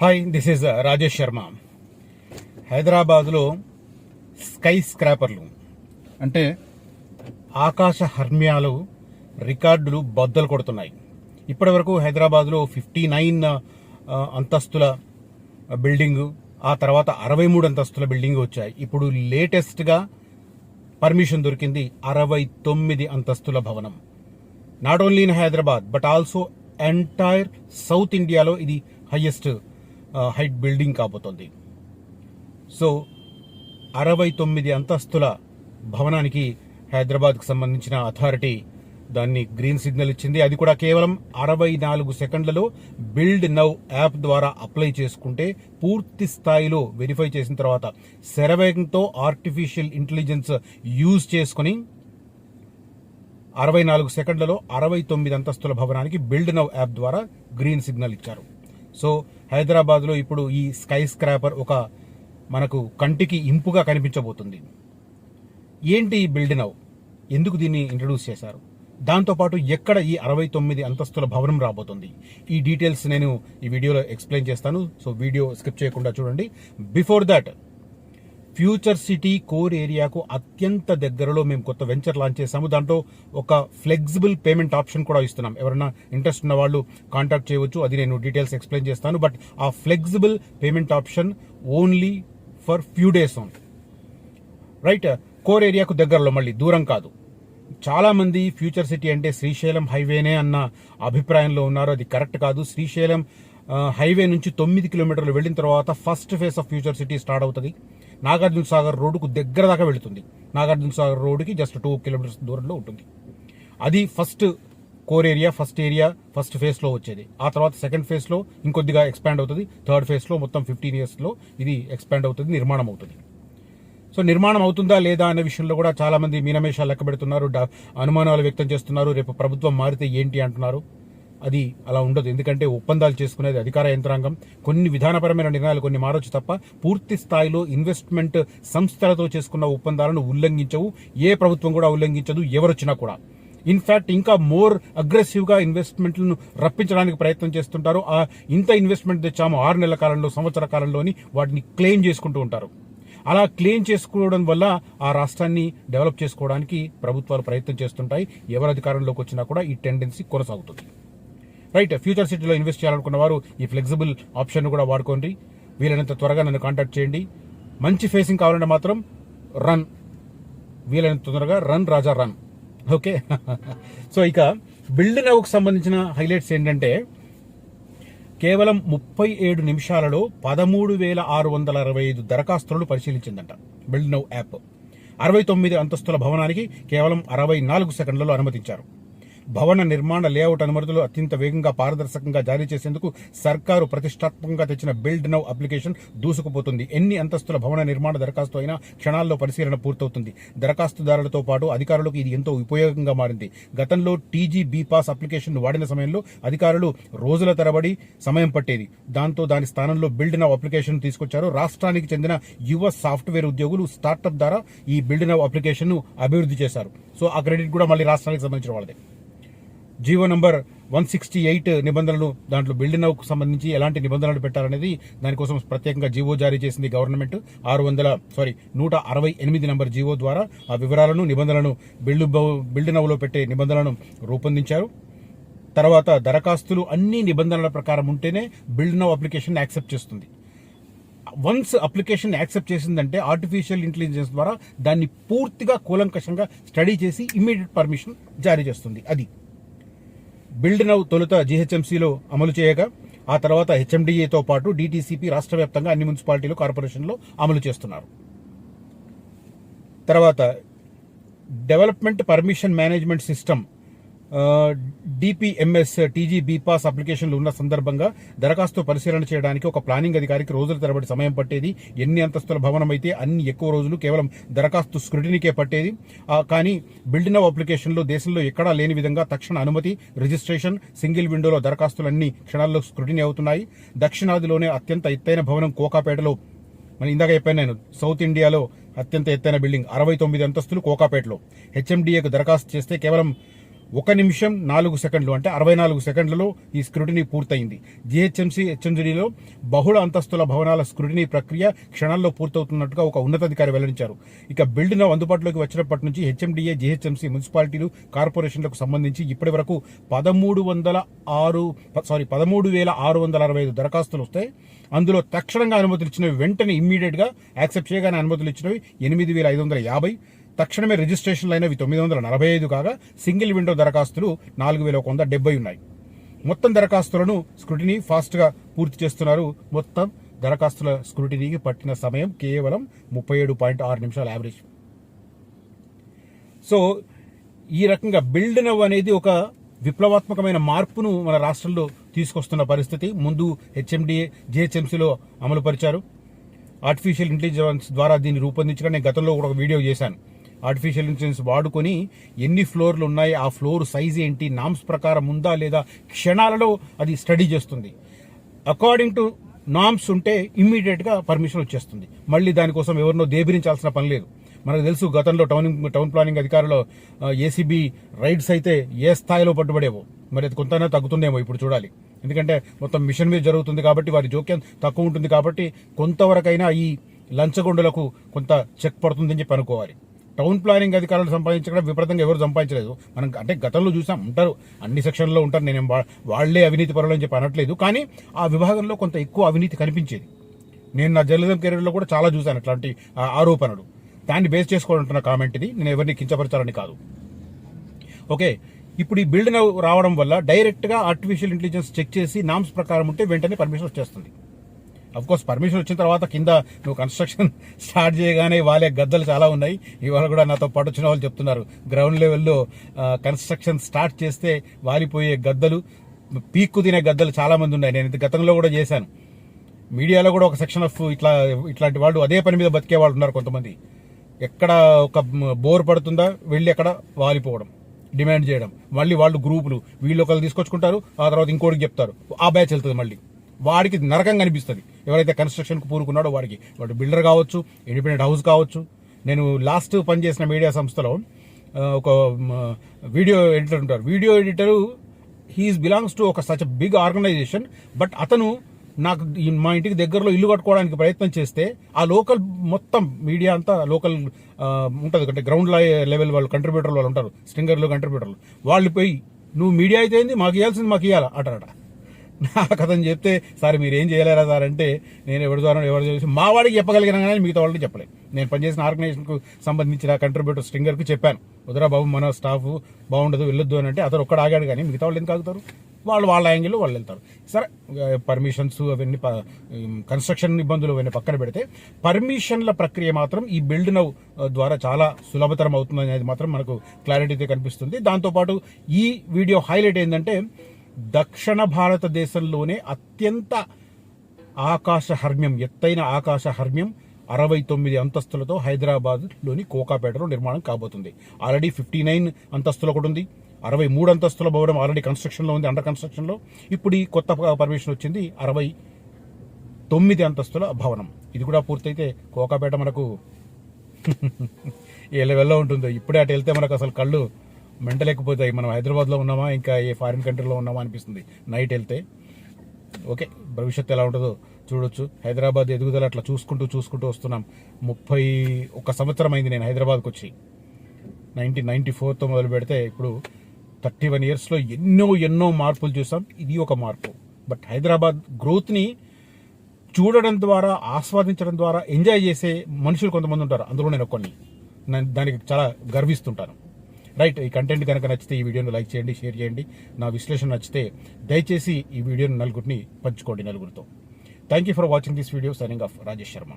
Hi this is Rajesh uh, Sharma హైదరాబాద్లో sky స్క్రాపర్లు అంటే ఆకాశ హర్మ్యాలు రికార్డులు బద్దలు కొడుతున్నాయి. ఇప్పటి వరకు హైదరాబాద్లో ఫిఫ్టీ నైన్ అంతస్తుల బిల్డింగు ఆ తర్వాత అరవై మూడు అంతస్తుల బిల్డింగ్ వచ్చాయి. ఇప్పుడు లేటెస్ట్గా పర్మిషన్ దొరికింది అరవై తొమ్మిది అంతస్తుల భవనం. Not only in Hyderabad but also entire south ఇండియాలో ఇది హయ్యెస్ట్ హైట్ బిల్డింగ్ కాబోతోంది. సో అరవై తొమ్మిది అంతస్తుల భవనానికి హైదరాబాద్కు సంబంధించిన అథారిటీ దాన్ని గ్రీన్ సిగ్నల్ ఇచ్చింది. అది కూడా కేవలం అరవై నాలుగు సెకండ్లలో బిల్డ్ నవ్ యాప్ ద్వారా అప్లై చేసుకుంటే పూర్తి స్థాయిలో వెరిఫై చేసిన తర్వాత శరవేగంతో ఆర్టిఫిషియల్ ఇంటెలిజెన్స్ యూజ్ చేసుకుని అరవై నాలుగు సెకండ్లలో అరవై తొమ్మిది అంతస్తుల భవనానికి బిల్డ్ నవ్ యాప్ ద్వారా గ్రీన్ సిగ్నల్ ఇచ్చారు. సో హైదరాబాద్లో ఇప్పుడు ఈ స్కై స్క్రాపర్ ఒక మనకు కంటికి ఇంపుగా కనిపించబోతుంది. ఏంటి ఈ బిల్డింగ్ అవు ఎందుకు దీన్ని ఇంట్రడ్యూస్ చేశారు? దాంతోపాటు ఎక్కడ ఈ అరవై తొమ్మిది అంతస్తుల భవనం రాబోతుంది? ఈ డీటెయిల్స్ నేను ఈ వీడియోలో ఎక్స్ప్లెయిన్ చేస్తాను. సో వీడియో స్కిప్ చేయకుండా చూడండి. Before that future city core ఏరియాకు అత్యంత దగ్గరలో మేము కొత్త వెంచర్ లాంచ్ చేసాము దాంట్లో ఒక ఫ్లెక్సిబుల్ పేమెంట్ ఆప్షన్ కూడా ఇస్తున్నాం. ఎవరైనా ఇంట్రెస్ట్ ఉన్న వాళ్ళు కాంటాక్ట్ చేయవచ్చు. అది నేను డీటెయిల్స్ ఎక్స్ప్లెయిన్ చేస్తాను. బట్ ఆ flexible payment option only for few days own right? Core ఏరియాకు దగ్గరలో మళ్ళీ దూరం కాదు. చాలా మంది ఫ్యూచర్ సిటీ అంటే శ్రీశైలం హైవేనే అన్న అభిప్రాయంలో ఉన్నారు. అది కరెక్ట్ కాదు. శ్రీశైలం హైవే నుంచి తొమ్మిది కిలోమీటర్లు వెళ్ళిన తర్వాత first phase of future city start అవుతుంది. నాగార్జున సాగర్ రోడ్డుకు దగ్గర దాకా వెళుతుంది. నాగార్జున సాగర్ రోడ్డుకి జస్ట్ టూ కిలోమీటర్స్ దూరంలో ఉంటుంది. అది first core area first area first ఫేస్లో వచ్చేది. ఆ తర్వాత సెకండ్ ఫేస్లో ఇంకొద్దిగా ఎక్స్పాండ్ అవుతుంది. థర్డ్ ఫేస్లో మొత్తం ఫిఫ్టీన్ ఇయర్స్లో ఇది ఎక్స్పాండ్ అవుతుంది నిర్మాణం అవుతుంది. సో నిర్మాణం అవుతుందా లేదా అనే విషయంలో కూడా చాలా మంది మీనమేషాలు లెక్క పెడుతున్నారు. అనుమానాలు వ్యక్తం చేస్తున్నారు. రేపు ప్రభుత్వం మారితే ఏంటి అంటున్నారు. అది అలా ఉండదు. ఎందుకంటే ఒప్పందాలు చేసుకునేది అధికార యంత్రాంగం. కొన్ని విధానపరమైన నిర్ణయాలు కొన్ని మారొచ్చు తప్ప పూర్తి స్థాయిలో ఇన్వెస్ట్మెంట్ సంస్థలతో చేసుకున్న ఒప్పందాలను ఉల్లంఘించవు. ఏ ప్రభుత్వం కూడా ఉల్లంఘించదు ఎవరొచ్చినా కూడా. ఇన్ఫ్యాక్ట్ ఇంకా మోర్ అగ్రెసివ్గా ఇన్వెస్ట్మెంట్లను రప్పించడానికి ప్రయత్నం చేస్తుంటారు. ఆ ఇంత ఇన్వెస్ట్మెంట్ తెచ్చాము ఆరు నెలల కాలంలో సంవత్సర కాలంలోని వాటిని క్లెయిమ్ చేసుకుంటూ ఉంటారు. అలా క్లెయిమ్ చేసుకోవడం వల్ల ఆ రాష్ట్రాన్ని డెవలప్ చేసుకోవడానికి ప్రభుత్వాలు ప్రయత్నం చేస్తుంటాయి. ఎవరు అధికారంలోకి వచ్చినా కూడా ఈ టెండెన్సీ కొనసాగుతుంది. రైట్ ఫ్యూచర్ సిటీలో ఇన్వెస్ట్ చేయాలనుకున్న వారు ఈ ఫ్లెక్సిబుల్ ఆప్షన్ కూడా వాడుకోండి. వీలైనంత త్వరగా నన్ను కాంటాక్ట్ చేయండి. మంచి ఫేసింగ్ కావాలంటే మాత్రం రన్ వీలైనంత తొందరగా run Raja run okay so ఇక బిల్డ్ నవ్కు సంబంధించిన హైలైట్స్ ఏంటంటే కేవలం ముప్పై ఏడు నిమిషాలలో పదమూడు వేల ఆరు వందల అరవై ఐదు దరఖాస్తులను పరిశీలించిందంట బిల్డ్ నవ్ యాప్ అరవై తొమ్మిది అంతస్తుల భవనానికి కేవలం అరవై నాలుగు సెకండ్లలో అనుమతించారు. భవన నిర్మాణ లేఅవుట్ అనుమతులు అత్యంత వేగంగా పారదర్శకంగా జారీ చేసేందుకు సర్కారు ప్రతిష్టాత్మకంగా తెచ్చిన బిల్డ్ నవ్ అప్లికేషన్ దూసుకుపోతుంది. ఎన్ని అంతస్తుల భవన నిర్మాణ దరఖాస్తు అయినా క్షణాల్లో పరిశీలన పూర్తవుతుంది. దరఖాస్తుదారులతో పాటు అధికారులకు ఇది ఎంతో ఉపయోగంగా మారింది. గతంలో టీజీ బీ పాస్ అప్లికేషన్ వాడిన సమయంలో అధికారులు రోజుల తరబడి సమయం పట్టేది. దాంతో దాని స్థానంలో బిల్డ్ నవ్ అప్లికేషన్ తీసుకొచ్చారు. రాష్ట్రానికి చెందిన యువ సాఫ్ట్వేర్ ఉద్యోగులు స్టార్టప్ ద్వారా ఈ బిల్డ్ నవ్ అప్లికేషన్ను అభివృద్ధి చేశారు. సో ఆ క్రెడిట్ కూడా మళ్ళీ రాష్ట్రానికి సంబంధించిన వాళ్ళదే. GO number one sixty eight నిబంధనలు దాంట్లో బిల్డింగ్ నౌకు సంబంధించి ఎలాంటి నిబంధనలు పెట్టాలనేది దానికోసం ప్రత్యేకంగా జీవో జారీ చేసింది గవర్నమెంట్. ఆరు వందల సారీ నూట అరవై ఎనిమిది నంబర్ జీవో ద్వారా ఆ వివరాలను నిబంధనలను బిల్డ్ బిల్డ్ నౌలో పెట్టే నిబంధనలను రూపొందించారు. తర్వాత దరఖాస్తులు అన్ని నిబంధనల ప్రకారం ఉంటేనే బిల్డ్ నౌ అప్లికేషన్ యాక్సెప్ట్ చేస్తుంది. వన్స్ అప్లికేషన్ యాక్సెప్ట్ చేసిందంటే ఆర్టిఫిషియల్ ఇంటెలిజెన్స్ ద్వారా దాన్ని పూర్తిగా కూలంకషంగా స్టడీ చేసి ఇమీడియట్ పర్మిషన్ జారీ చేస్తుంది. అది. బిల్డ్ నౌ తొలుత జీహెచ్ఎంసీలో అమలు చేయగా ఆ తర్వాత హెచ్ఎండిఏతో పాటు డీటీసీపీ రాష్ట్ర వ్యాప్తంగా అన్ని మున్సిపాలిటీలు కార్పొరేషన్లో అమలు చేస్తున్నారు. తర్వాత development permission management system DPMS TG bPASS అప్లికేషన్లు ఉన్న సందర్భంగా దరఖాస్తు పరిశీలన చేయడానికి ఒక ప్లానింగ్ అధికారికి రోజుల తరబడి సమయం పట్టేది. ఎన్ని అంతస్తుల భవనం అయితే అన్ని ఎక్కువ రోజులు కేవలం దరఖాస్తు స్క్రూటినీకే పట్టేది. కానీ బిల్డ్ నవ్ అప్లికేషన్లో దేశంలో ఎక్కడా లేని విధంగా తక్షణ అనుమతి రిజిస్ట్రేషన్ సింగిల్ విండోలో దరఖాస్తులన్నీ క్షణాల్లో స్క్రూటినీ అవుతున్నాయి. దక్షిణాదిలోనే అత్యంత ఎత్తైన భవనం కోకాపేటలో మన ఇందాక చెప్పాను నేను సౌత్ ఇండియాలో అత్యంత ఎత్తైన బిల్డింగ్ అరవై తొమ్మిది అంతస్తులు కోకాపేటలో. హెచ్ఎండిఏకు దరఖాస్తు చేస్తే కేవలం ఒక నిమిషం నాలుగు సెకండ్లు అంటే అరవై నాలుగు సెకండ్లలో ఈ స్క్రూటినీ పూర్తయింది. జిహెచ్ఎంసీ హెచ్ఎంజీడీలో బహుళ అంతస్తుల భవనాల స్క్రూటినీ ప్రక్రియ క్షణాల్లో పూర్తవుతున్నట్టుగా ఒక ఉన్నతాధికారి వెల్లడించారు. ఇక బిల్డ్ అందుబాటులోకి వచ్చినప్పటి నుంచి హెచ్ఎండిఏ జిహెచ్ఎంసీ మున్సిపాలిటీలు కార్పొరేషన్లకు సంబంధించి ఇప్పటి వరకు పదమూడు వందల ఆరు సారీ పదమూడు వేల ఆరు వందల అరవై ఐదు దరఖాస్తులు వస్తాయి. అందులో తక్షణంగా అనుమతులు ఇచ్చినవి వెంటనే ఇమ్మీడియట్గా యాక్సెప్ట్ చేయగానే అనుమతులు ఇచ్చినవి ఎనిమిది వేల ఐదు వందల యాభై. తక్షణమే రిజిస్ట్రేషన్లు అయినవి తొమ్మిది వందల నలభై ఐదు కాగా సింగిల్ విండో దరఖాస్తులు నాలుగు వేల ఒక వంద డెబ్బై ఉన్నాయి. మొత్తం దరఖాస్తులను స్క్రూటినీ ఫాస్ట్గా పూర్తి చేస్తున్నారు. మొత్తం దరఖాస్తుల స్క్రూటినీకి పట్టిన సమయం కేవలం ముప్పై ఏడు పాయింట్ ఆరు నిమిషాల యావరేజ్. సో ఈ రకంగా బిల్డ్ నవ్ అనేది ఒక విప్లవాత్మకమైన మార్పును మన రాష్ట్రంలో తీసుకొస్తున్న పరిస్థితి. ముందు హెచ్ఎండిఏ జిహెచ్ఎంసీలో అమలు పరిచారు ఆర్టిఫిషియల్ ఇంటెలిజెన్స్ ద్వారా దీన్ని రూపొందించగా నేను గతంలో కూడా ఒక వీడియో చేశాను. ఆర్టిఫిషియల్ ఇంటెలిజెన్స్ వాడుకొని ఎన్ని ఫ్లోర్లు ఉన్నాయి ఆ ఫ్లోర్ సైజ్ ఏంటి నామ్స్ ప్రకారం ఉందా లేదా క్షణాలలో అది స్టడీ చేస్తుంది. అకార్డింగ్ టు నామ్స్ ఉంటే ఇమ్మీడియట్గా పర్మిషన్ వచ్చేస్తుంది. మళ్ళీ దానికోసం ఎవరినో దేబిరించాల్సిన పని లేదు. మనకు తెలుసు గతంలో టౌన్ టౌన్ ప్లానింగ్ అధికారులు ఏసీబీ రైడ్స్ అయితే ఏ స్థాయిలో పట్టుబడేవో. మరి అది కొంత తగ్గుతుందేమో ఇప్పుడు చూడాలి. ఎందుకంటే మొత్తం మిషన్ మీద జరుగుతుంది కాబట్టి వారి జోక్యం తక్కువ ఉంటుంది కాబట్టి కొంతవరకైనా ఈ లంచగొండలకు కొంత చెక్ పడుతుందని చెప్పి అనుకోవాలి. టౌన్ ప్లానింగ్ అధికారులు సంపాదించడం విపరీతంగా ఎవరు సంపాదించలేదు. మనం అంటే గతంలో చూసాం ఉంటారు. అన్ని సెక్షన్లో ఉంటారు. నేను వాళ్ళే అవినీతి పరులు అని చెప్పి అనట్లేదు. కానీ ఆ విభాగంలో కొంత ఎక్కువ అవినీతి కనిపించేది. నేను నా జర్నలిజం కెరీర్లో కూడా చాలా చూశాను అట్లాంటి ఆరోపణలు. దాన్ని బేస్ చేసుకోవాలంటున్న కామెంట్ ఇది నేను ఎవరిని కించపరచాలని కాదు. ఓకే ఇప్పుడు ఈ బిల్డ్ రావడం వల్ల డైరెక్ట్గా ఆర్టిఫిషియల్ ఇంటెలిజెన్స్ చెక్ చేసి నామ్స్ ప్రకారం ఉంటే వెంటనే పర్మిషన్ వచ్చేస్తుంది. కోర్స్ పర్మిషన్ వచ్చిన తర్వాత కింద నువ్వు కన్స్ట్రక్షన్ స్టార్ట్ చేయగానే వాళ్ళే గద్దలు చాలా ఉన్నాయి. ఇవాళ కూడా నాతో పాటు వచ్చిన వాళ్ళు చెప్తున్నారు. గ్రౌండ్ లెవెల్లో కన్స్ట్రక్షన్ స్టార్ట్ చేస్తే వాలిపోయే గద్దలు పీక్కు తినే గద్దలు చాలామంది ఉన్నాయి. నేను ఇంత గతంలో కూడా చేశాను. మీడియాలో కూడా ఒక సెక్షన్ ఆఫ్ ఇట్లా ఇట్లాంటి వాళ్ళు అదే పని మీద బతికే వాళ్ళు ఉన్నారు కొంతమంది. ఎక్కడ ఒక బోర్ పడుతుందా వెళ్ళి అక్కడ వాలిపోవడం డిమాండ్ చేయడం. మళ్ళీ వాళ్ళు గ్రూపులు వీళ్ళు ఒకళ్ళు తీసుకొచ్చుకుంటారు ఆ తర్వాత ఇంకోటికి చెప్తారు. ఆ బ్యాచ్ వెళ్తుంది మళ్ళీ. వాడికి నరకం కనిపిస్తుంది. ఎవరైతే కన్స్ట్రక్షన్కు పూరుకున్నాడో వాడికి. వాడు బిల్డర్ కావచ్చు ఇండిపెండెంట్ హౌస్ కావచ్చు. నేను లాస్ట్ పనిచేసిన మీడియా సంస్థలో ఒక వీడియో ఎడిటర్ ఉంటారు video editor he's belongs to ఒక సచ్ బిగ్ ఆర్గనైజేషన్ బట్ అతను నాకు మా ఇంటికి దగ్గరలో ఇల్లు కట్టుకోవడానికి ప్రయత్నం చేస్తే ఆ లోకల్ మొత్తం మీడియా అంతా లోకల్ ఉంటుంది. అంటే గ్రౌండ్ లెవెల్ వాళ్ళు కంట్రిబ్యూటర్ వాళ్ళు ఉంటారు. స్ట్రింగర్లు కంట్రిబ్యూటర్లు వాళ్ళు పోయి నువ్వు మీడియా అయితే మాకు ఇవ్వాల్సింది మాకు ఇవ్వాలా అంటారట. నాకు అతను చెప్తే సార్ మీరు ఏం చేయలేరా సార్? అంటే నేను ఎవరి ద్వారా ఎవరు చేసి మా వాడికి చెప్పగలిగిన కానీ మిగతా వాళ్ళకి చెప్పలేదు. నేను పనిచేసిన ఆర్గనైజేషన్కు సంబంధించిన కంట్రిబ్యూటర్ స్ట్రింగర్కి చెప్పాను. వదరా బాబు మన స్టాఫ్ బాగుండదు వెళ్ళొద్దు అని అంటే అతను ఒక్కడ ఆగాడు కానీ మిగతా వాళ్ళు ఎందుకు ఆగుతారు? వాళ్ళు వాళ్ళ యాంగిల్లో వాళ్ళు వెళ్తారు. సరే పర్మిషన్స్ అవన్నీ కన్స్ట్రక్షన్ ఇబ్బందులు అవన్నీ పక్కన పెడితే పర్మిషన్ల ప్రక్రియ మాత్రం ఈ బిల్డ్ నౌ ద్వారా చాలా సులభతరం అవుతుంది అనేది మాత్రం మనకు క్లారిటీ అయితే కనిపిస్తుంది. దాంతోపాటు ఈ వీడియో హైలైట్ ఏంటంటే దక్షిణ భారతదేశంలోనే అత్యంత ఆకాశ హర్మ్యం ఎత్తైన ఆకాశ హర్మ్యం అరవై తొమ్మిది అంతస్తులతో హైదరాబాద్లోని కోకాపేటలో నిర్మాణం కాబోతుంది. ఆల్రెడీ ఫిఫ్టీ నైన్ అంతస్తులు ఒకటి ఉంది. అరవై మూడు అంతస్తుల భవనం ఆల్రెడీ కన్స్ట్రక్షన్లో ఉంది అండర్ కన్స్ట్రక్షన్లో ఇప్పుడు ఈ కొత్త పర్మిషన్ వచ్చింది అరవై తొమ్మిది అంతస్తుల భవనం. ఇది కూడా పూర్తయితే కోకాపేట మనకు ఏ లెవెల్లో ఉంటుందో? ఇప్పుడే అటు వెళ్తే మనకు అసలు కళ్ళు మెంటలేకపోతాయి మనం హైదరాబాద్లో ఉన్నామా? ఇంకా ఏ ఫారిన్ కంట్రీలో ఉన్నామా అనిపిస్తుంది. నైట్ వెళ్తే ఓకే భవిష్యత్తు ఎలా ఉంటుందో చూడొచ్చు. హైదరాబాద్ ఎదుగుదల అట్లా చూసుకుంటూ చూసుకుంటూ వస్తున్నాం. ముప్పై ఒక సంవత్సరం అయింది నేను హైదరాబాద్కి వచ్చి నైన్టీన్ నైన్టీ ఫోర్తో మొదలు పెడితే ఇప్పుడు థర్టీ వన్ ఇయర్స్లో ఎన్నో ఎన్నో మార్పులు చూసాం. ఇది ఒక మార్పు. బట్ హైదరాబాద్ గ్రోత్ని చూడడం ద్వారా ఆస్వాదించడం ద్వారా ఎంజాయ్ చేసే మనుషులు కొంతమంది ఉంటారు. అందులో నేను కొన్ని దానికి చాలా గర్విస్తుంటాను. రైట్ ఈ కంటెంట్ కనుక నచ్చితే ఈ వీడియోను లైక్ చేయండి షేర్ చేయండి. నా విశ్లేషణ నచ్చితే దయచేసి ఈ వీడియోను నలుగురిని పంచుకోండి నలుగురితో. Thank you for watching this video signing off Rajesh Sharma